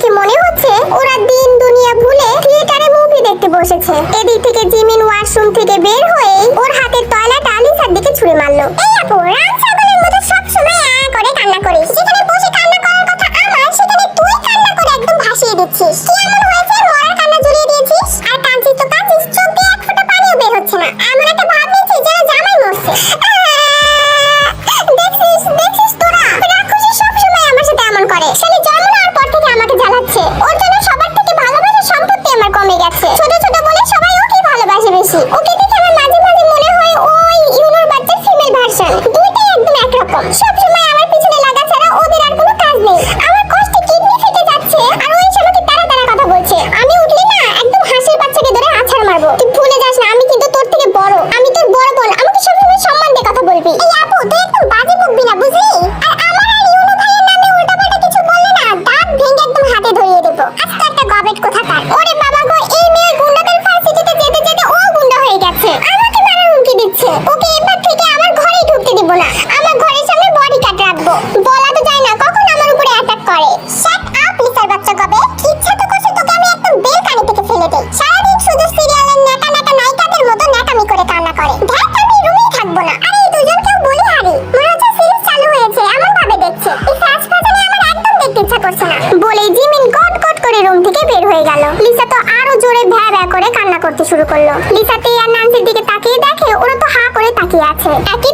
দেখে মনে হচ্ছে ওরা দিন দুনিয়া ভুলে থিয়েটারে মুভি দেখতে বসেছে। এদিক থেকে জিমিন ওয়াশরুম থেকে বের হয়ে ওর হাতের টয়লেট আলিসার দিকে ছুঁড়ে মারলো। এই আপু, রাম মতো সব সময় আ করে কান্না করিস। যেখানে বসে কান্না করার কথা আমার, সেখানে তুই কান্না করে একদম ভাসিয়ে দিচ্ছিস। কি এমন হয়েছে? মরার কান্না জুড়িয়ে দিয়েছিস? আর কাঁদছিস তো কাঁদছিস, চোখ দিয়ে এক ফোঁটা পানিও বের হচ্ছে না। করতে শুরু করল। লিসা তে আর দিকে তাকিয়ে দেখে ওরা তো হা করে তাকিয়ে আছে। একই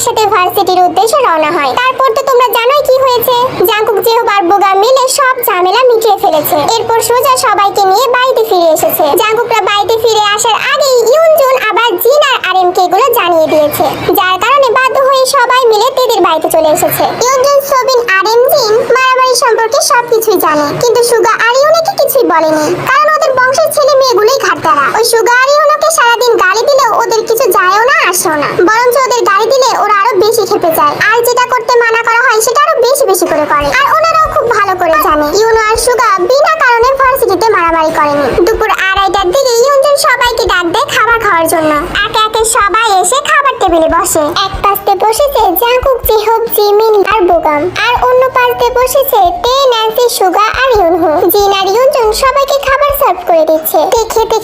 একসাথে ভার্সিটির উদ্দেশ্যে রওনা হয়। তারপর তো তোমরা জানোই কি হয়েছে। জাঙ্কুক জেহবার বুগাম মিলে সব ঝামেলা মিটিয়ে ফেলেছে। এরপর সোজা সবাইকে নিয়ে বাড়িতে ফিরে এসেছে। জাঙ্কুকরা বাড়িতে ফিরে আসার আগেই ইউনজুন আবার জিন আর আরএমকে এগুলো জানিয়ে দিয়েছে। যার কারণে বাধ্য হয়ে সবাই মিলে তেদের বাড়িতে চলে এসেছে। ইউনজুন, সোবিন আরএম জিন মারামারি সম্পর্কে সবকিছুই জানে। কিন্তু সুগা আর ইউনাকে কিছুই বলেনি। কারণ ওদের বংশের ছেলে মেয়েগুলোই ঘাটতারা ওই সুগা আর ইউনাকে সারাদিন গালি দিলেও ওদের কিছু যায়ও না। আসেও না বরঞ্চ ওদের গালি দিলে ওরা আরও বেশি খেপে যায় আর যেটা করতে মানা করা হয়, সেটা আরও বেশি বেশি করে করে। আর ওনারাও খুব ভালো করে জানে। ইউনো আর সুগা বিনা কারণে ভার্সিটিতে মারামারি করেনি। দুপুর আড়াইটার দিকে ইউনজন সবাইকে ডাক দেয় খাবার খাওয়ার জন্য। একে একে সবাই এসে খাবার টেবিলে বসে। এক পাশে বসেছে জাঙ্কুক জিহব জিমিন আর বুগাম। আর অন্য পাশে বসেছে তে, ন্যান্সি, সুগা আর ইউনহু। জিন আর ইউনজন সবাইকে খাবার সার্ভ করে দিচ্ছে। তে খেতে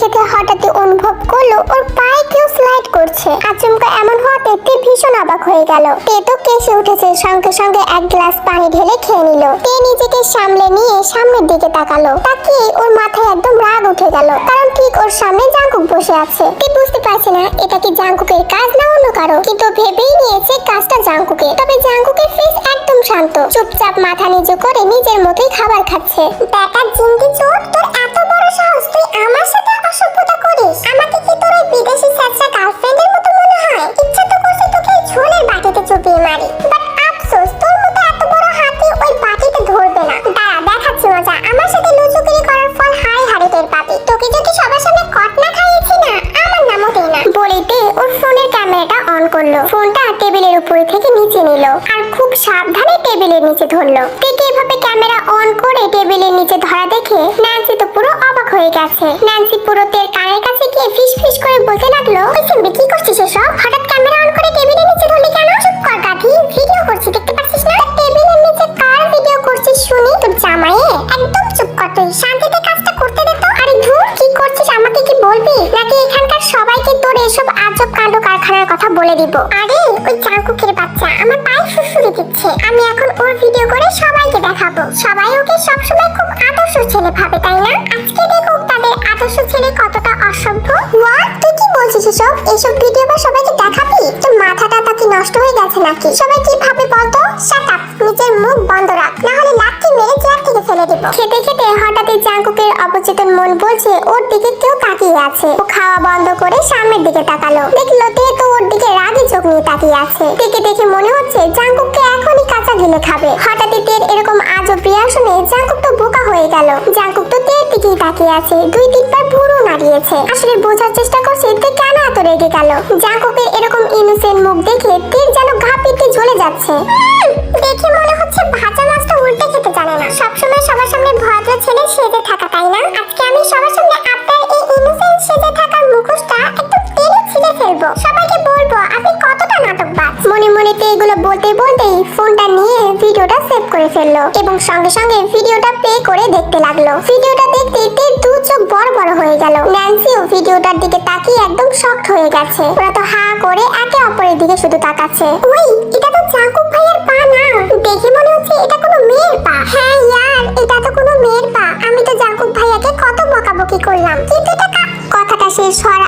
গেল। তে তো কেসে উঠেছে, সঙ্গে সঙ্গে এক গ্লাস পানি ঢেলে খেয়ে নিল। তে নিজেকে সামলে নিয়ে সামনের দিকে তাকালো। তাকিয়ে ওর মাথায় একদম রাগ উঠে গেল। কারণ ঠিক ওর সামনে জাঙ্কুক বসে আছে। তে বুঝতে পারছে না, এটা কি জাঙ্কুকের কাজ না অন্য কারও? কিন্তু ভেবেই নিয়েছে কাজটা জাঙ্কুকের। তবে জাঙ্কুকের ফেস একদম শান্ত। চুপচাপ মাথা নিচু করে নিজের মতোই খাবার খাচ্ছে। বেটা জিন্দি চোর, তোর এত বড় সাহস, তুই আমার সাথে অসভ্যতা করিস? আমাকে আর খুব সাবধানে টেবিলের নিচে ধরলো। থেকে এভাবে ক্যামেরা অন করে টেবিলের নিচে ধরা দেখে ন্যান্সি তো পুরো অবাক হয়ে গেছে। ন্যান্সি পুরো তের কানের কাছে গিয়ে ফিস ফিস করে বলতে লাগল, "ওই সিম্বি, কি করছিস এসব? হঠাৎ ক্যামেরা অন করে টেবিলের নিচে ধরলি কেন? চুপ কর, গাধি। ভিডিও করছি, দেখতে পাচ্ছিস না? টেবিলের নিচে কার ভিডিও করছিস শুনি? তোর জামাইয়ে একদম চুপ কর তুই। শান্তিতে কাজটা করতে দে তো। আরে ধুর, কি করছিস? আমাকে কি বলবি? নাকি এখানকার সবাইকে তোর এসব আজব কাণ্ড কারখানার কথা বলে দিব। আরে, ওই চাঙ্কুকের বাচ্চা, আমার পায়ে ফুসফুরি দিচ্ছে। আমি এখন ওর ভিডিও করে সবাইকে দেখাবো। সবাই ওকে সবসময় খুব আদর্শ ছেলে ভাবে, তাই না? আজকে দেখুক তাদের আদর্শ ছেলে কতটা অসভ্য। হোয়াট তুই কি বলছিস এসব? এসব ভিডিও বা সবাইকে দেখাবি? তোর মাথাটা তা কি নষ্ট হয়ে গেছে নাকি? সবাই কি ভাবে বলতো? শাট আপ নিজের মুখ বন্ধ রাখ না হলে লাঠি মেরে চেয়ার থেকে ফেলে দিব। খেতে খেতে হঠাৎই জাঙ্কুকের অবচেতন মন বলছে, ওর দিকে কেউ তাকিয়ে আছে। ও খাওয়া বন্ধ করে সামনের দিকে তাকালো। দেখল তে তো ওর দিকে রাগি চোখ নিয়ে তাকিয়ে আছে। তেকে দেখে মনে হচ্ছে জাঙ্কুককে এখনই কাঁচা গিলে খাবে। হঠাৎই তের এরকম আজব রিয়াকশনে জাঙ্কুক তো বোকা হয়ে গেল। জাঙ্কুক তো তের দিকেই তাকিয়ে আছে। দুই তিনবার ভুরু নাড়িয়েছে। আসলে বোঝার চেষ্টা করছে তে কেন এত রেগে গেল। জাঙ্কুকের এরকম ইনোসেন্ট মুখ দেখে তীর যেন ঘা পিতে জ্বলে যাচ্ছে। দেখে মনে হচ্ছে ভাজা মাছটা উল্টে খেতে জানে না। সবসময় সবার সামনে ভদ্র ছেলে সেজে থাকা, তাই না? আজকে আমি সবার সামনে আপনার এই ইনোসেন্ট সেজে থাকার মুখোশটা ফেলব সবাইকে বলব, আপনি কতটা নাটকবাজ? মনে মনে তো এগুলো বলতে বলতেই ফোনটা নিয়ে ভিডিওটা সেভ করে ফেলল এবং সঙ্গে সঙ্গে ভিডিওটা প্লে করে দেখতে লাগল। ভিডিওটা দেখতে দু চোখ বড় বড় হয়ে গেল। ন্যান্সিও ভিডিওটার দিকে তাকিয়ে একদম শক্ট হয়ে গেছে। ওরা তো হা করে একে অপরের দিকে শুধু তাকাচ্ছে। ওই, এটা তো জাঙ্কুক ভাইয়ের পা না। দেখে মনে হচ্ছে এটা কোনো মেয়ের পা। হ্যাঁ ইয়ার, এটা তো কোনো মেয়ের পা। আমি তো জাঙ্কুক ভাইয়াকে কত বকাবকি করলাম। কিন্তু এটা কথাটা শেষ হওয়ার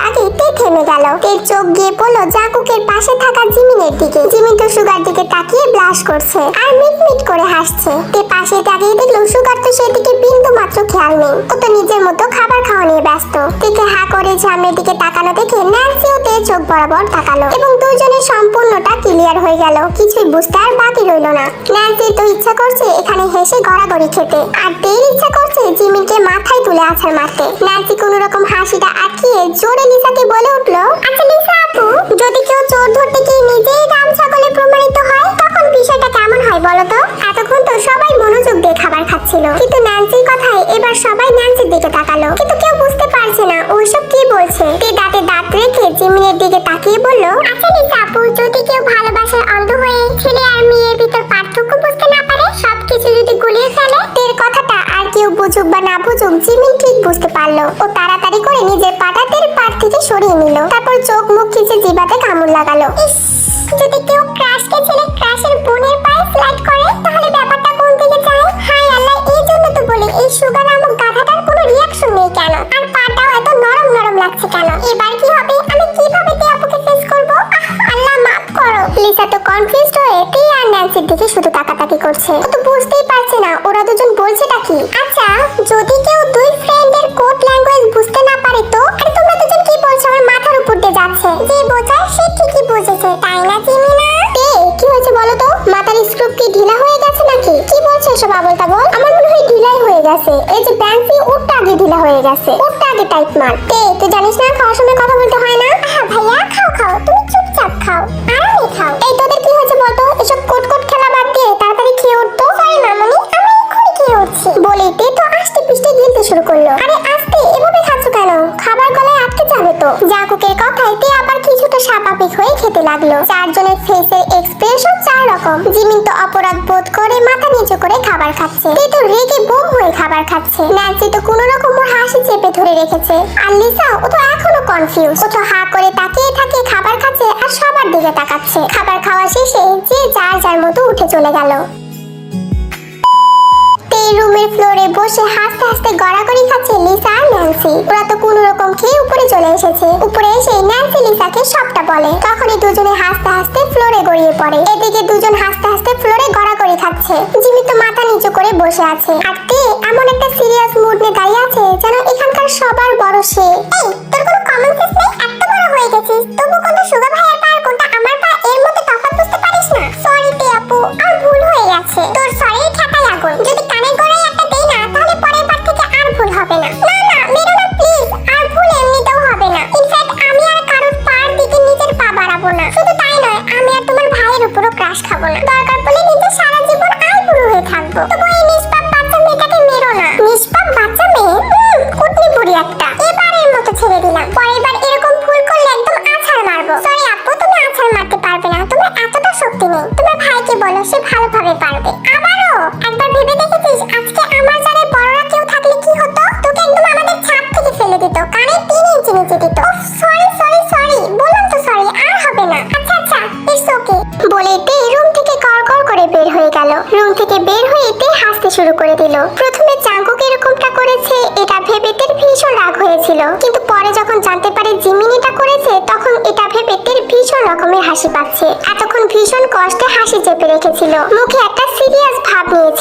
গেল। তের চোখ গিয়ে পড়ল জাঙ্কুকের পাশে থাকা জিমিনের দিকে। জিমিন তো সুগার দিকে তাকিয়ে ব্লাশ করছে আর মিট মিট করে হাসছে। তে পাশে তাকিয়ে দেখল সুগার তো সেদিকে বিন্দু মাত্র খেয়াল নেই। ও তো নিজের মতো খাবার খাওয়া নিয়ে ব্যস্ত। তেকে হা করে ঝামের দিকে তাকানো দেখে ন্যান্সিও তে চোখ বরাবর তাকালো এবং দুজনের সম্পূর্ণটা ক্লিয়ার হয়ে গেল। কিছুই বুঝতে আর বাকি রইল না। ন্যান্সির তো ইচ্ছা করছে এখানে হেসে গড়াগড়ি খেতে। আর তের ইচ্ছা করছে জিমিনকে মাথায় তুলে আছাড় মারতে। ন্যান্সি কোনো রকম হাসিটা আটকিয়ে জোরে লিসাকে বলে উঠল আচ্ছা লিসা আপু, যদি কেউ চোর ধরতে গিয়ে নিজেই রাম ছাগলে প্রমাণিত হয়, তখন বিষয়টা কেমন হয় বলো তো? এতক্ষণ তো সবাই মনোযোগ দিয়ে খাবার খাচ্ছিল। কিন্তু ন্যান্সির কথায় এবার সবাই ন্যান্সির দিকে তাকালো। কিন্তু কেউ বুঝতে পারছে না ওইসব কি বলছে? তে দাঁতে দাঁত রেখে জিমিনের দিকে তাকিয়ে যে ব্যান্সি ওরটা ঢিলা হয়ে গেছে। ওরটা আগে টাইট মার। তে তুই জানিস না খাওয়ার সময় কথা বলতে হয় না? হ্যাঁ ভাইয়া খাও খাও তুমি চুপচাপ খাও। আরামে খাও। এই তোদের কি হয়েছে বলতো? এসব কোট কোট খেলা বাদ দিয়ে তাড়াতাড়ি খেয়ে উঠতো সরি মামনি আমি এক্ষুনি খেয়ে উঠছি। বলে তে তো আস্তে পিষ্টে গিলতে শুরু করল। আরে আস্তে এভাবে খাচ্ছ কেন? খাবার গলায় আটকে যাবে তো। জাকুকের কথায় তে আবার কিছুটা স্বাভাবিক হয়ে খেতে লাগল। চারজনের এক্সপ্রেশন রকম জিমিন তো অপরাধ বোধ করে, মাথা নিচু করে খাবার খাচ্ছে। তে তো রেগে বোম হয়ে খাবার খাচ্ছে। ন্যান্সি তো কোনো রকম ওর হাসি চেপে ধরে রেখেছে। আর লিসা, ও তো এখনও কনফিউজ ও তো হা করে তাকিয়ে থাকে, খাবার খাচ্ছে আর সবার দিকে তাকাচ্ছে। খাবার খাওয়া শেষে যে যার যার মতো উঠে চলে গেল। রুমের ফ্লোরে বসে হাসতে হাসতে গড়াগড়ি খাচ্ছে লিসা আর ন্যান্সি। ওরা তো কোনো রকম খেয়ে উপরে চলে এসেছে। উপরে এসে ন্যান্সি লিসাকে সবটা বলে। তখনই দুজনে হাসতে হাসতে ফ্লোরে গড়িয়ে পড়ে। খাচ্ছে জিমি তো মাথা নিচু করে বসে আছে। আর কে এমন একটা সিরিয়াস মুড নিয়ে দাঁড়িয়ে আছে যেন এখানকার সবার বড় সে? এই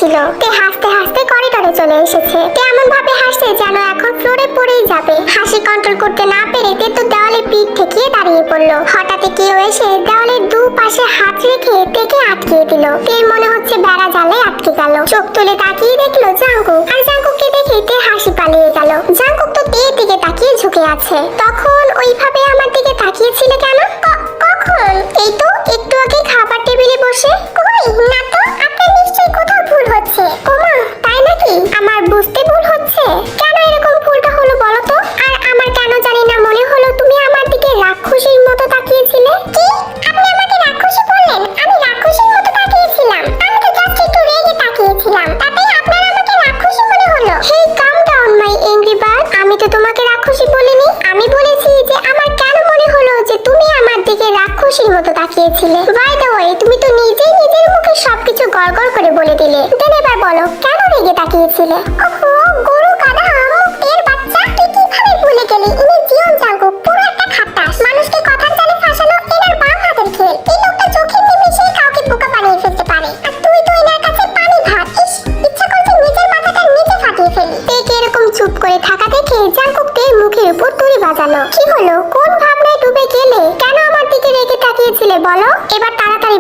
নিয়েছিল তে হাসতে হাসতে করিডোরে চলে এসেছে। তে এমন ভাবে হাসছে যেন এখন ফ্লোরে পড়েই যাবে। হাসি কন্ট্রোল করতে না পেরে তে তো দেওয়ালে পিঠ ঠেকিয়ে দাঁড়িয়ে পড়ল। হঠাৎ কেউ এসে দেওয়ালের দু পাশে হাত রেখে তেকে আটকিয়ে দিল। তের মনে হচ্ছে বেড়া জালে আটকে গেল। চোখ তুলে তাকিয়ে দেখল জাঙ্কুক আর জাঙ্কুককে দেখে তে হাসি পালিয়ে গেল। জাঙ্কুক তো তের দিকে তাকিয়ে ঝুঁকে আছে। তখন ওইভাবে আমার দিকে তাকিয়েছিলে কেন?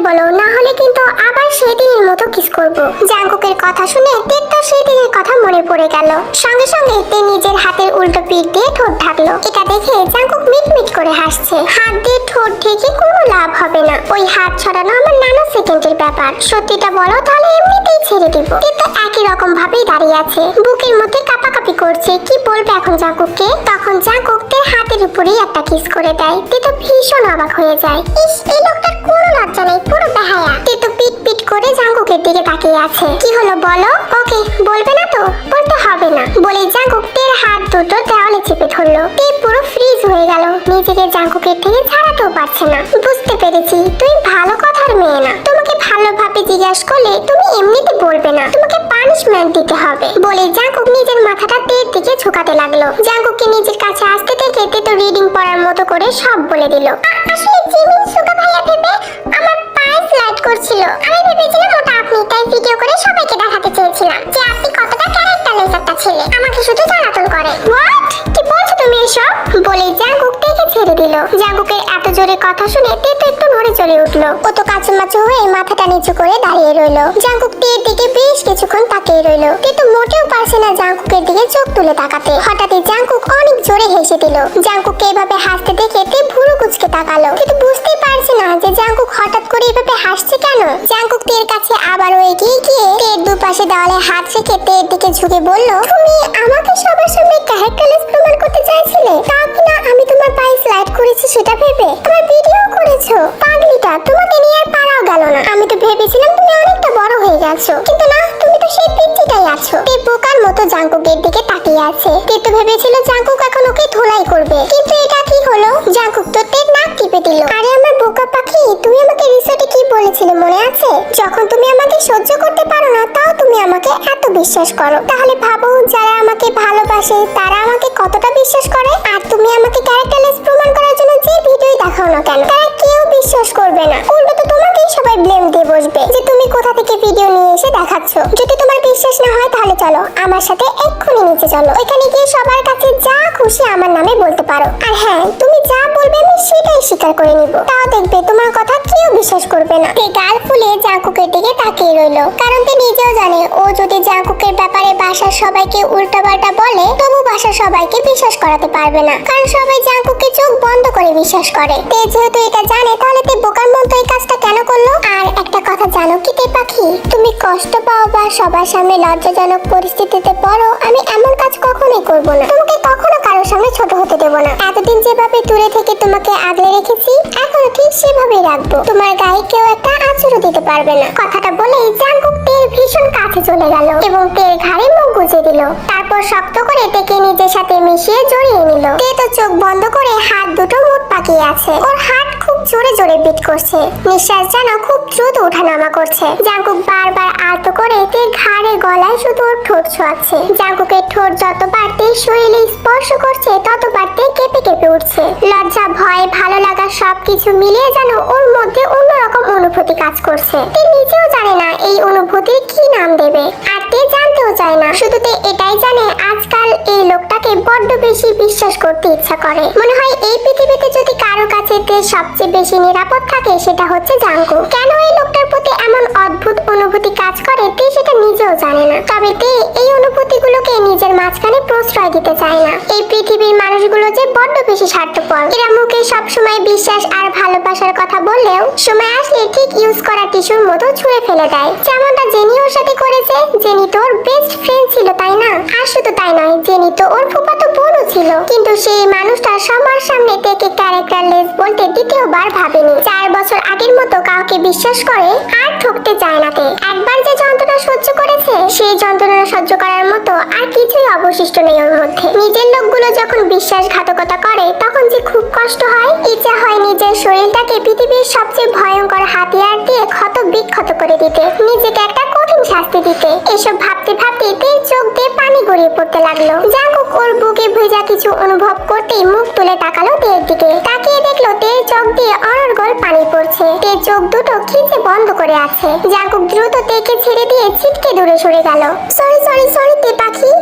বলো না হলে কিন্তু আবার সেদিনের মতো কিস করব। জাঙ্কুকের কথা শুনে তেত্তা কথা মনে পড়ে গেল। সঙ্গে সঙ্গে তে নিজের হাতের উল্টো পিঠ দিয়ে ঠোঁট ঢাকলো। এটা দেখে জাঙ্কুক মিটমিট করে হাসছে। হাত দিয়ে ঠোঁট ঢেকে কোনো লাভ হবে না। ওই হাত ছড়ানো আমার নানা সেকেন্ডের ব্যাপার। সত্যিটা বলো, তাহলে এমনিতেই ছেড়ে দিব। তে তো একই রকম ভাবেই দাঁড়িয়ে আছে। বুকের মধ্যে কাঁপাকাঁপি করছে। কি বলবে এখন জাঙ্কুককে? তখন জাঙ্কুক তের হাতের উপরেই একটা কিস করে দেয়। তে তো ভীষণ অবাক হয়ে যায়। ইস, এই লোকটার কোনো লজ্জা নেই, পুরো বেহায়া। তে তো পিট পিট করে জাঙ্কুকের দিকে তাকিয়ে আছে। কি হলো বলো? ওকে, বলবে না তো? বলতে হবে না। বলে, জাঙ্কুক, তের হাত দুটো দেওয়ালে চেপে ধরলো। তে পুরো ফ্রিজ হয়ে গেল। নিজেকে জাঙ্কুকের থেকে ছাড়াতেও পারছে না। বুঝতে পেরেছি, তুই ভালো কথার মেয়ে না। তোমাকে ভালোভাবে জিজ্ঞাসা করলে তুমি এমনিতে বলবে না। তোমাকে পানিশমেন্ট দিতে হবে। বলে, জাঙ্কুক নিজের মাথাটা তের দিকে ঝুঁকাতে লাগল। জাঙ্কুককে নিজের কাছে আসতে থেকে তে তো রিডিং পড়ার মতো করে সব বলে দিল। আসলে জিমিন সুগা ভাইয়া ভেবে আমার পায়ে স্লাইড করছিল। আমি ভেবেছিলাম ওটা আপনি, তাই ভিডিও করে সবাইকে দেখাতে চেয়েছিলাম। যে ছেলে। আমাকে শুধু জ্বালাতন করে। হোয়াট কি বলছো তুমি এসব বলে ছেড়ে দিল। জাঙ্কুকের এত জোরে কথা শুনে তে তো একটু ও তো হয়ে মাথাটা নিচু করে দাঁড়িয়ে জাঙ্কুক তের দিকে বেশ কিছুক্ষণ তাকিয়ে রইল। তে তো মোটেও পারছে না জাঙ্কুকের দিকে চোখ তুলে তাকাতে। হঠাৎই জাঙ্কুক অনেক জোরে হেসে দিল। জাঙ্কুককে এভাবে হাসতে দেখে তে ভুরু কুচকে তাকালো। কিন্তু বুঝতেই পারছে না যে জাঙ্কুক হঠাৎ করে এভাবে হাসছে কেন। জাঙ্কুক তের কাছে আবারও এগিয়ে গিয়ে তের দুপাশে দেওয়ালে হাত রেখে তের দিকে ঝুঁকে বলল, তুমি আমাকে সবার সামনে ক্যারেক্টারলেস প্রমাণ করতে চাইছিলে তা কিনা আমি তোমার পায়ে স্লাইড করেছি, সেটা ভেবে? তোমার ভিডিও করেছ? পাগলিটা, তোমাকে নিয়ে আর পারাও গেল না। আমি তো ভেবেছিলাম তুমি অনেকটা বড় হয়ে গেছো। কিন্তু না, তুমি তো সেই পিচ্চিটাই আছো। তে বোকার মতো জাঙ্কুকের দিকে তাকিয়ে আছে। তে তো ভেবেছিল জাঙ্কুক এখন ওকে ধোলাই করবে। কিন্তু এটা কি হলো? জাঙ্কুক তো তের নাক টিপে দিল। আরে আমার বোকা পাখি, তুমি আমাকে রিসোর্টে কি বলেছিলে মনে আছে? যখন তুমি আমাকে সহ্য করতে পারো না, তাও তুমি আমাকে এত বিশ্বাস করো। তাহলে ভাবো, যারা আমাকে ভালোবাসে, তারা আমাকে কতটা বিশ্বাস করে? আর তুমি আমাকে ক্যারেক্টারলেস প্রমাণ করার জন্য যে ভিডিওই দেখাও না কেন? তারা কেউ বিশ্বাস করবে না। উল্টো তো তোমাকেই সবাই ব্লেম দিয়ে বসবে যে তুমি কোথা থেকে ভিডিও নিয়ে এসে দেখাচ্ছ। যদি তোমার বিশ্বাস না হয়, তাহলে চলো, আমার সাথে এক্ষুনি নিচে চলো। ওইখানে গিয়ে সবার কাছে যা খুশি আমার নামে বলতে পারো। আর হ্যাঁ তুমি যা বলবে আমি সেটাই স্বীকার করে নিব। তাও দেখবে তোমার কথা কেউ বিশ্বাস করবে না। তে গাল ফুলে জাঙ্কুকের দিকে তাকিয়ে রইল। কারণ তে নিজেও জানে, ও যদি জাঙ্কুকের ব্যাপারে বাসার সবাইকে উল্টাপাল্টা বলে, তবু বাসার সবাইকে বিশ্বাস করাতে পারবে না। কারণ সবাই জাঙ্কুকে চোখ বন্ধ করে বিশ্বাস করে। তে যেহেতু এটা জানে, তাহলে তে বোকার মতো এই কাজটা কেন করল? আর একটা কথা জানো কি তে পাখি? তুমি কষ্ট পাও বা সবার সামনে লজ্জাজনক পরিস্থিতিতে পড়ো, আমি এমন কাজ কখনোই করব না। তোমাকে কখনো কারোর সামনে ছোট হতে দেব না। এতদিন যেভাবে দূরে থেকে তোমাকে আগলে রেখেছি, এখনও ঠিক সেভাবেই রাখব। তোমার গায়ে কেউ একটা আঁচড়ও দিতে পারবে না। কথাটা বলেই জাঙ্কুক তের ভীষণ কাছে চলে গেল এবং তের ঘাড়ে মুখ গুজে দিল। তারপর শক্ত করে তেকে নিজের সাথে মিশিয়ে জড়িয়ে নিল। তে তো চোখ বন্ধ করে হাত দুটো মুখ পাকিয়ে আছে। ওর হাত খুব জোরে জোরে বিট করছে। নিঃশ্বাস যেন খুব দ্রুত ওঠানামা করছে। জাঙ্কুক বারবার আলতো করে তে ঘাড়ে গলায় শুধু ওর ঠোঁট ছোঁয়াচ্ছে। জাঙ্কুকের ঠোঁট যতবার তের শরীরে স্পর্শ করছে, ততবার সবকিছু মিলিয়ে যেন ওর মধ্যে অন্যরকম অনুভূতি কাজ করছে। তে নিজেও জানে না এই অনুভূতির কি নাম দেবে। আর তে জানতেও চায় না। শুধু তে এটাই জানে, আজকাল এই লোকটাকে বড্ড বেশি বিশ্বাস করতে ইচ্ছা করে। মনে হয় এই পৃথিবীতে যদি কারও কাছে সবচেয়ে বেশি নিরাপদ থাকে, সেটা হচ্ছে জাঙ্কু। কেন এই লোকটার প্রতি এমন অদ্ভুত অনুভূতি কাজ করে, তে সেটা নিজেও জানে না। তবে তে এই অনুভূতিগুলোকে নিজের মাঝখানে প্রশ্রয় দিতে চায় না। এই পৃথিবীর মানুষগুলো যে বড্ড বেশি স্বার্থপর। এরা মুখে সবসময় বিশ্বাস আর ভালোবাসার কথা বললেও সময় আসলে ঠিক ইউজ করা টিস্যুর মতো ছুঁড়ে ফেলে দেয়। যেমনটা জেনি ওর সাথে করেছে, জেনি তো ওর বেস্ট ফ্রেন্ড ছিল, তাই না? আর শুধু তাই নয়, জেনি তো ওর ফুফাতো বোনও ছিল। কিন্তু সেই মানুষটা সবার সামনে থেকে ক্যারেক্টারলেস বলতে দ্বিতীয়বার ভাবেনি। চার বছর আগের মতো কাউকে বিশ্বাস করে আর ঠকতে চায় না তে। একবার যে যন্ত্রণা সহ্য করেছে, সেই যন্ত্রণা সহ্য করার মতো আর কিছুই অবশিষ্ট নেই ওর মধ্যে। নিজের লোকগুলো যখন বিশ্বাসঘাতকতা করে, তখন যে খুব কষ্ট হয়। ইচ্ছা হয় নিজের শরীরটাকে পৃথিবীর সবচেয়ে ভয়ঙ্কর হাতিয়ার দিয়ে ক্ষত বিক্ষত করে দিতে। নিজেকে একটা কঠিন শাস্তি দিতে। এসব ভাবতে ভাবতে গড়িয়ে পড়তে লাগল। জাঙ্কুক ওর বুকে ভেজা কিছু অনুভব করতেই মুখ তুলে তাকালো তের দিকে। তাকিয়ে দেখল তের চোখ দিয়ে অনর্গল পানি পড়ছে। তে চোখ দুটো খিচে বন্ধ করে আছে। জাঙ্কুক দ্রুত তেকে ছেড়ে দিয়ে ছিটকে দূরে সরে গেল। সরি সরি সরি তে পাখি।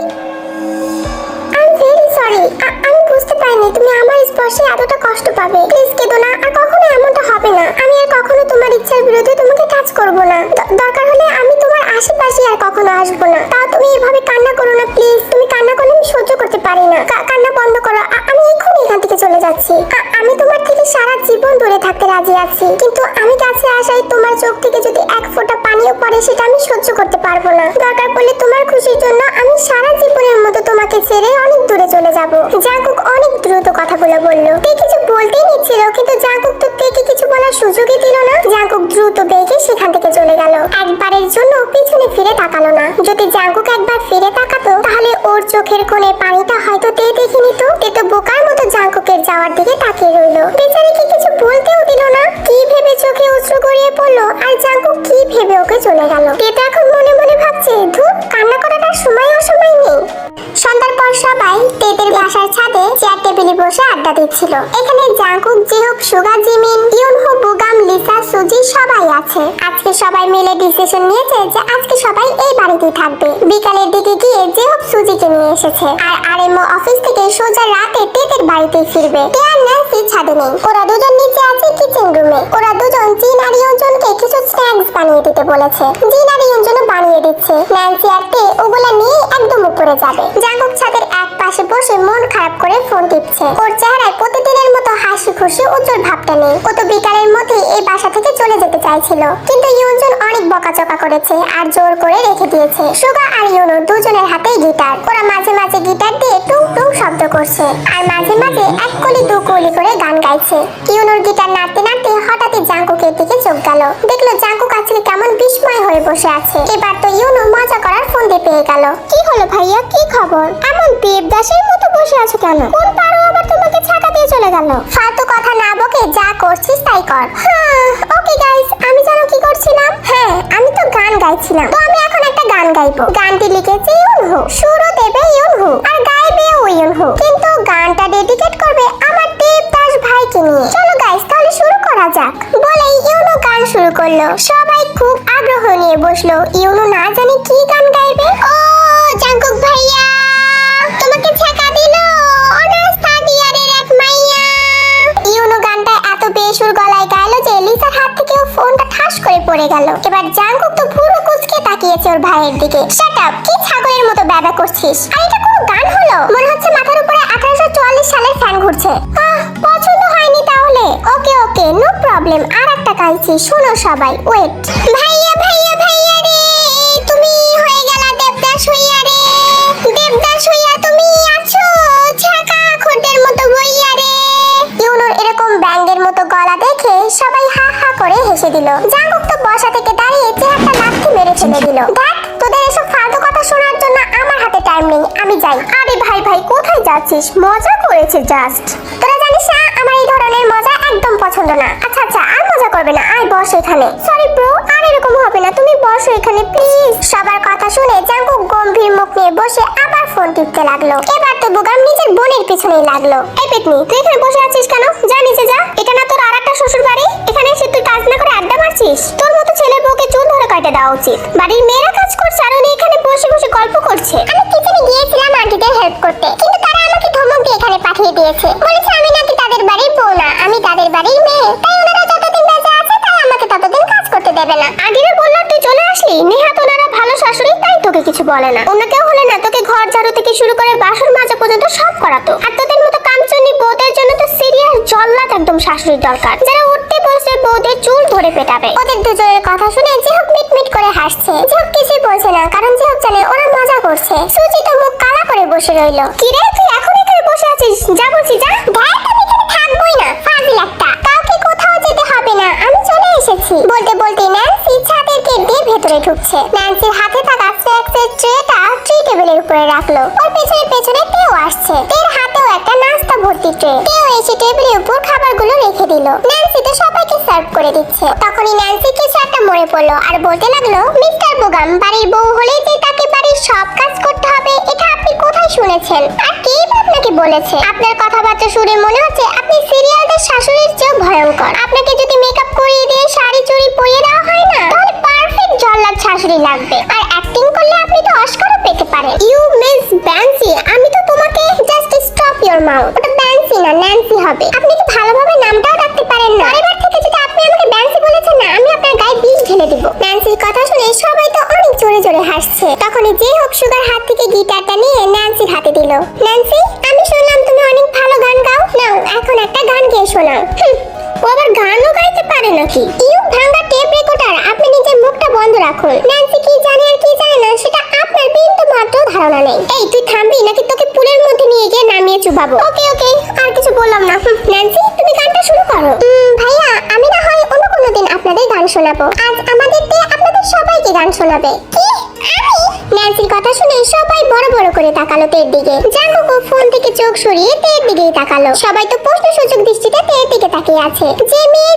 আমি বুঝতে পারিনি তুমি আমার স্পর্শে এতটা কষ্ট পাবে। প্লিজ কেঁদো না, আর কখনো এমনটা হবে না। আমি আর কখনো তোমার ইচ্ছার বিরুদ্ধে তোমাকে কাজ করব না। দরকার হলে আমি আশেপাশে আর কখনো আসব না। তাও তুমি এভাবে কান্না করো না প্লিজ তুমি কান্না করলে আমি সহ্য করতে পারি না। কান্না বন্ধ করো। আমি এক্ষুনি এখান থেকে চলে যাচ্ছি। আমি তোমার থেকে সারা জীবন দূরে থাকতে রাজি আছি। কিন্তু আমি কাছে আসাই তোমার চোখ থেকে যদি এক ফোঁটা পানিও পড়ে, সেটা আমি সহ্য করতে পারব না। দরকার পড়লে তোমার খুশির জন্য আমি সারা জীবনের মতো তোমাকে ছেড়ে অনেক দূরে চলে যাব। জাঙ্কুক অনেক দ্রুত কথাগুলো বলল। তে কিছু বলতেই নিচ্ছিল, কিন্তু জাঙ্কুক তো তেকে কিছু বলার সুযোগই দিল না। জাঙ্কুক দ্রুত বেগে সেখান থেকে চলে গেল। একবারের জন্য পিছনে ফিরে তাকালো না। যদি জাঙ্কুক একবার ফিরে তাকাতো, তাহলে ওর চোখের কোণে পানিটা হয়তো তে দেখে নিত তে। তো বোকার মতো জাঙ্কুকের যাওয়ার দিকে তাকিয়ে রইল। বেচারিকে কিছু বলতেও দিল না। কি ভেবে চোখে অশ্রু গড়িয়ে পড়ল আর জাঙ্কুক কি ভেবে ওকে চলে গেল? তো এখন মনে মনে ভাবছে, ধুর, কান্না করাটার সময় অসময় নেই। সন্ধ্যার পর সবাই তেদের বাসার ছাদে চেয়ার টেবিলে বসে আড্ডা দিচ্ছিল। এখানে জাঙ্কুক জিহুক, সুগা, জিমিন, ইউনহো, বুগাম, লিসা, সুজি সবাই আছে। আজকে সবাই মিলে ডিসিশন নিয়েছে যে আজকে সবাই এই বাড়িতেই থাকবে। বিকালের দিকে গিয়ে জেহব সুজিকে নিয়ে এসেছে। আর আরএমও অফিস থেকে সোজা রাতে তেদের বাড়িতেই ফিরবে তে আর ন্যান্সি ছাদে নেই। ওরা দুজন নিচে আছে কিচেন রুমে ওরা দুজন জিন আর ইয়ঞ্জনকে কিছু স্ন্যাক্স বানিয়ে দিতে বলেছে। জিন আর ইয়ঞ্জনও বানিয়ে দিচ্ছে। ন্যান্সি আর তে ওগুলা নিয়ে একদম উপরে যাবে। যাক ছাদের এক পাশে বসে মন খারাপ করে ফোন টিপছে। ওর চেহারায় মতো হাসি খুশি উজ্জ্বল ভাবটা নেই। ও তো বিকালের মধ্যে এই বাসা থেকে চলে যেতে চাইছিল। কিন্তু ইউনজন অনেক বকাচকা করেছে আর জোর করে রেখে দিয়েছে। সুগা আর ইউনো দুজনের হাতেই গিটার। ওরা মাঝে মাঝে গিটার দিয়ে টুং টুং শব্দ করছে। আর মাঝে মাঝে এক কলি দু কলি করে গান গাইছে। ইউনোর গিটার নাড়তে নাড়তে হঠাৎই জাঙ্কুকের দিকে চোখ গেল। দেখল জাঙ্কুক আজকে কেমন বিস্ময় হয়ে বসে আছে। এবার তো ইউনো মজা করার ফোন দিয়ে পেয়ে গেল। কি হলো ভাইয়া? কি খবর? এমন দেবদাসের মতো বসে আছো কেন? কোন পারো আবার তোমাকে ছাকা দিয়ে চলে গেল। ফালতু কথা না বকে যা করছিস তাই কর। হ্যাঁ ওকে গাইস আমি জানো কি করছিলাম? হ্যাঁ আমি তো গান গাইছিলাম। তো আমি এখন একটা গান গাইবো। গানটি লিখেছে ইউনহু। সুরও দেবে ইউনহু। আর গাইবে ও ইউনহু। কিন্তু গানটা ডেডিকেট করবে আমার দেবদাস ভাইকে নিয়ে। চলো গাইস তাহলে শুরু করা যাক। বলেই ইউনো গান শুরু করল। সবাই খুব আগ্রহ নিয়ে বসল। ইউনো না জানে কি গান গাইবে? ও জাঙ্কুক ভাইয়া! বেসুর গলায় গেল যে লিসার হাত থেকে ও ফোনটা ঠাস করে পড়ে গেল। এবার জাঙ্কুক তো পুরো কুচকে তাকিয়েছে ওর ভাইয়ের দিকে। শাট আপ কি ছাগলের মতো ব্যাবা করছিস? আর এটা কোনো গান হলো? মনে হচ্ছে মাথার উপরে আঠারোশো চুয়াল্লিশ সালের ফ্যান ঘুরছে। আহ, পছন্দ হয়নি তাহলে? ওকে ওকে নো প্রবলেম আর একটা গাইছি, শোনো সবাই ওয়েট ভাইয়া ভাইয়া দিল। জাঙ্কুক তো বসা থেকে দাঁড়িয়ে চেহারটা লাথি মেরে ফেলে দিল। দেখ, তোদের এসব ফালতু কথা শোনার জন্য আমার হাতে টাইম নেই, আমি যাই। আরে ভাই ভাই, কোথায় যাচ্ছিস? মজা করেছে জাস্ট তোরা জানিস না, আমার এই ধরনের মজা একদম পছন্দ না। আচ্ছা আচ্ছা আর মজা করবে না, আয় বস এখানে। সরি ব্রো আর এরকম হবে না, তুমি বসো এখানে প্লিজ সবার কথা শুনে জাঙ্কুক গম্ভীর মুখ নিয়ে বসে আবার ফোন টিপতে লাগল। এবার তো বুগাম নিজের বোনের পিছনেই লাগল। এই পেতনি, তুই এখানে বসে আছিস কেন? যা নিচে যা। এটা না তোর আরেকটা শ্বশুর বাড়ি এখানে এসে তুই কাজ না করে আড্ডা মারছিস তোর মতো ছেলের বউকে চুল ধরে কাটে দেওয়া উচিত। বাড়ির মেয়েরা কাজ করছে, আর উনি এখানে বসে বসে গল্প করছে। আমি কিচেনে গিয়েছিলাম আন্টিদের হেল্প করতে, কিন্তু তারা আমাকে ধমক দিয়ে এখানে পাঠিয়ে দিয়েছে। বলেছে, আমি নাকি তাদের বাড়ির বউ না, আমি তাদের বাড়ির মেয়ে। তাই ওনারা যতদিন বেঁচে আছে তাই আমাকে ততদিন কাজ করতে দেবে না। আন্টিরা বলল তুই চলে আসলি? নেহাত ওনারা ভালো শাশুড়ি, তাই তোকে কিছু বলে না। অন্য কেউ হলে না, তোকে ঘর ঝাড়ু থেকে শুরু করে বাসন মাজা পর্যন্ত সব করাতো। আর তোদের মতো কামচন্নি বউদের জন্য তো সিরিয়াস জল্লাদ একদম শাশুড়ির দরকার। যারা বউদের চুল ধরে পেটাবে। ওদের দুজনের কথা শুনে জিহক মিট মিট করে হাসছে। জিহক কিছুই বলছে না, কারণ জিহক জানে ওরা মজা করছে। সুচি তো মুখ কালা করে বসে রইল। কি রে, তুই এখন এখানে বসে আছিস? যা বলছি, যা। দেখ, আমি এখানে থাকবোই না। ফাজিল একটা। কাউকে কোথাও যেতে হবে না। আমি চলে এসেছি। বলতে বলতে ন্যান্সি ছাদের দিয়ে ভেতরে ঢুকছে। ন্যান্সির হাতে থাকা স্ন্যাক্সের ট্রেটা ট্রি টেবিলের উপরে রাখল। ওর পেছনে পেছনে তেও আসছে। তের হাতেও একটা নাস্তা ভর্তি ট্রে। তেও এসে টেবিলের উপর খাবারগুলো রেখে দিল। ন্যান্সি তো সবাইকে সার্ভ করে দিচ্ছে। তখনই ন্যান্সি কিছু একটা মনে পড়ল আর বলতে লাগল, মিস্টার বোগাম, বাড়ির বউ হলেই যে তাকে বাড়ির সব কাজ করতে হবে, এটা আপনি কোথায় শুনেছেন? আর কে আপনাকে বলেছে? আপনার কথাবার্তা শুনে মনে হচ্ছে আপনি সিরিয়ালদের শাশুড়ির চেয়েও ভয়ঙ্কর। আপনাকে যদি মেকআপ করিয়ে দিয়ে শাড়ি চুড়ি পরিয়ে দেওয়া হয় না, তাহলে পারফেক্ট জল্লাদ শাশুড়ি লাগবে। আর অ্যাক্টিং করলে আপনি তো অস্কারও আমি? ন্যান্সির কথা শুনে সবাই বড় বড় করে তাকালো তের দিকে। জাঙ্গুকো ফোন থেকে চোখ সরিয়ে তের দিকেই তাকালো। সবাই তো প্রশ্ন সূচক দৃষ্টিতে তের দিকে তাকিয়ে আছে। যে মেয়ে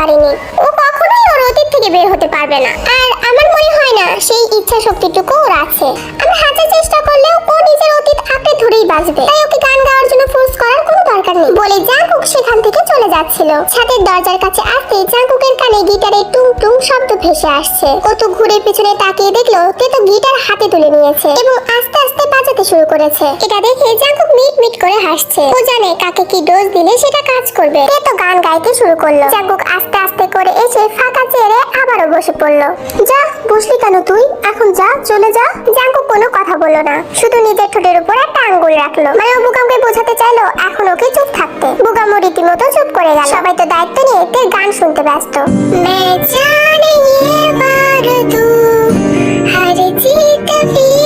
পারিনি। ও কখনোই ওর অতীত থেকে বের হতে পারবে না। আর আমার মনে হয় না সেই ইচ্ছা শক্তিটুকু ওর আছে। আমরা হাজার চেষ্টা করলেও ও নিজের অতীত আঁকড়ে ধরেই বাঁচবে। তাই ওকে গান গাওয়ার জন্য ফোর্স করার কোনো দরকার নেই। বলে চলে যাচ্ছিল। ছাদের দরজার কাছে আসতে জাঙ্কুকের কানে গিটারের টুং টুং শব্দ ভেসে আসছে। ও তো ঘুরে পিছনে তাকিয়ে দেখল তে তো গিটার হাতে তুলে নিয়েছে এবং আস্তে আস্তে বাজাতে শুরু করেছে। এটা দেখে জাঙ্কুক মিট মিট করে হাসছে। ও জানে কাকে কি ডোজ দিলে সেটা কাজ করবে। তে তো গান গাইতে শুরু করল। জাঙ্কুক আস্তে আস্তে করে এসে ফাঁকা চেয়ারে আবারও বসে পড়লো যা বসলি কেন তুই এখন যা চলে যা জাঙ্কুক কোনো কথা বললো না শুধু নিজের ঠোঁটের উপর একটা আঙ্গুল রাখলো মানে ও বুকামকে বোঝাতে চাইলো এখন ওকে চুপ থাকতে বুকামও রীতিমতো চুপ করে গেল সবাই তো দায়িত্ব নিয়ে তের গান শুনতে ব্যস্ত मैं जाने ये बार तू हर जीत भी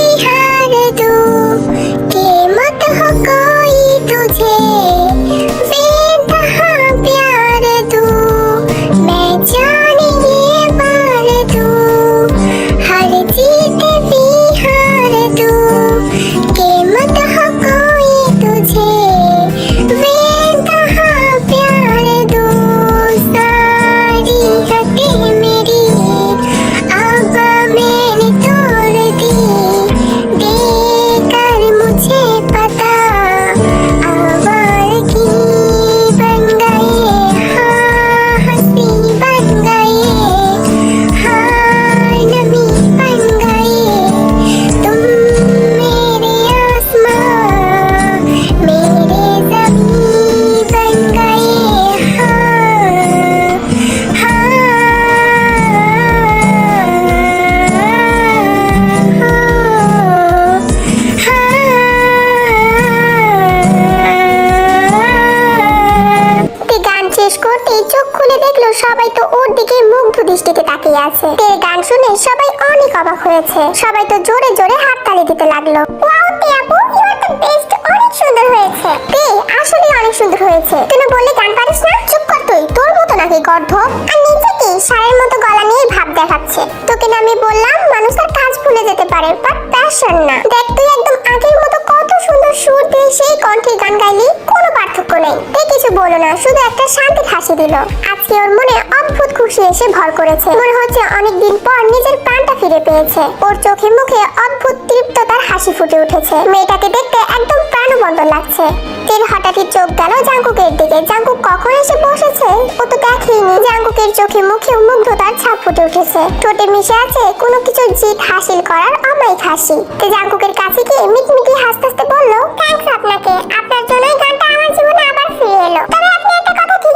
আছে। তের গান শুনে সবাই অনেক অবাক হয়েছে। সবাই তো জোরে জোরে হাততালি দিতে লাগল। ওয়াও, তে আপু ইউ আর দ্য বেস্ট অনেক সুন্দর হয়েছে। তে আসলে অনেক সুন্দর হয়েছে। তুই না বললে গান পারিস না? চুপ কর তুই। তোর মতো নাকি গর্ধ আর নিজেকে সারের মতো গলা নিয়ে ভাব দেখাচ্ছে। তোকে না আমি বললাম, মানুষ তার কাজ ভুলে যেতে পারে বাট প্যাশন না। দেখ, তুই একদম আগের মতো কত সুন্দর সুর দিয়ে সেই কণ্ঠে গান গাইলি, কোনো পার্থক্য নেই। তে কিছু বলো না, শুধু একটা শান্তির হাসি দিল। আজকে ওর মনে অদ্ভুত খুশি এসে ভর করেছে। মনে হচ্ছে অনেক দিন পর নিজের প্রাণটা ফিরে পেয়েছে। ওর চোখে মুখে অদ্ভুত তৃপ্ততার হাসি ফুটে উঠেছে। মেয়েটাকে দেখতে একদম প্রাণবন্ত লাগছে। তের হঠাৎই চোখ গেল জাঙ্কুকের দিকে। জাঙ্কুক কখন এসে বসেছে? ও তো দেখেনি জাঙ্কুকের চোখে মুখে মুগ্ধতার ছাপ ফুটে উঠেছে। ঠোঁটে মিশে আছে কোনো কিছু জিত হাসিল করার অমায়িক হাসি। তে জাঙ্কুকের কাছে গিয়ে মিটমিটি হাসতে হাসতে বলল থ্যাঙ্কস আপনাকে। আপনার জন্যই গানটা আমার জীবনে আবার ফিরে এলো। তবে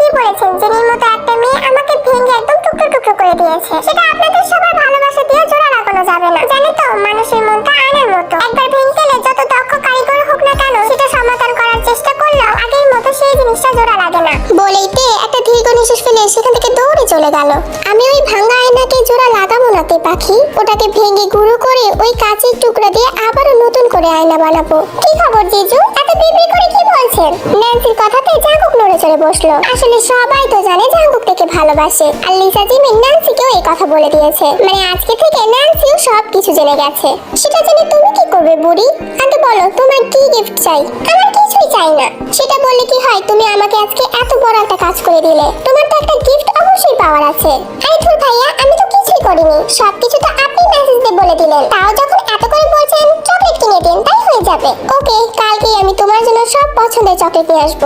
ঠিকই বলেছেন জেনির মতো একটা মেয়ে আমাকে ভেঙে একদম টুকরো টুকরো করে দিয়েছে। সেটা আপনাদের সবার ভালোবাসা দিয়ে জোড়া লাগানো যাবে না। জানেন তো, মানুষের মনটা আয়নার মতো। একবার ভেঙে চেষ্টা করলেও আগের মতো সেই জিনিসটা জোড়া লাগে না। বলেই তে একটা দীর্ঘ নিঃশ্বাস ফেলে সেখান থেকে দৌড়ে চলে গেল। আমি ওই ভাঙা আয়নাকে জোড়া লাগাবো না তে পাখি, ওটাকে ভেঙে গুঁড়ো করে ওই কাঁচের টুকরা দিয়ে আবারও নতুন করে আয়না বানাবো। কি খবর, জিজু? এত বিবি করে কি বলছেন? ন্যান্সির কথাতে জাঙ্কুক নড়ে চড়ে বসল। আসলে সবাই তো জানে জাঙ্কুক থেকে ভালোবাসে। আর লিসা জিমি ন্যান্সিকেও এই কথা বলে দিয়েছে। মানে আজকে থেকে সব কিছু জেনে গেছে। সেটা জেনে তুমি কি করবে বুড়ি? আগে বলো, তোমার কি গিফট চাই? আমার কিছুই চাই না। সেটা বললে কি হয়, তুমি আমাকে আজকে এত বড় একটা কাজ করে দিলে। তোমার তো একটা গিফট অবশ্যই পাওয়ার আছে। আরে ধুর ভাইয়া, আমি তো কিছুই করিনি। সবকিছু তো আপনি মেসেজ দিয়ে বলে দিলেন। তাও যখন এত করে বলছেন চকলেট কিনে দিন, তাই হয়ে যাবে। ওকে, কালকেই আমি তোমার জন্য সব পছন্দের চকলেট নিয়ে আসব।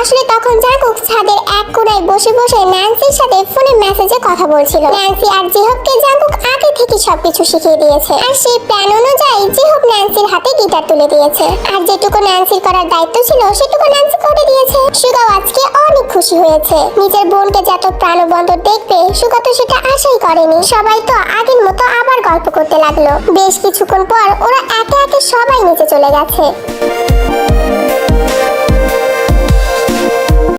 আসলে তখন জাকুক ছাদের এক কোণায় বসে বসে ন্যান্সির সাথে ফোনে মেসেজে কথা বলছিল। ন্যান্সি আর জিহবকে জাকুক আগে থেকে সবকিছু শিখিয়ে দিয়েছে। আর সেই প্ল্যান অনুযায়ী জিহব ন্যান্সির হাতে গিটার তুলে দিয়েছে। আর যেটুকু ন্যান্সির করার দায়িত্ব ছিল, সেটুকু ন্যান্সি করে দিয়েছে। সুগাও আজকে অনেক খুশি হয়েছে। নিজের বোনকে যত প্রাণবন্ত দেখবে, সুগা তো সেটা আশাই করেনি। সবাই তো আগের মতো আবার গল্প করতে লাগল। বেশ কিছুক্ষণ পর ওরা একে একে সবাই নিচে চলে গেছে।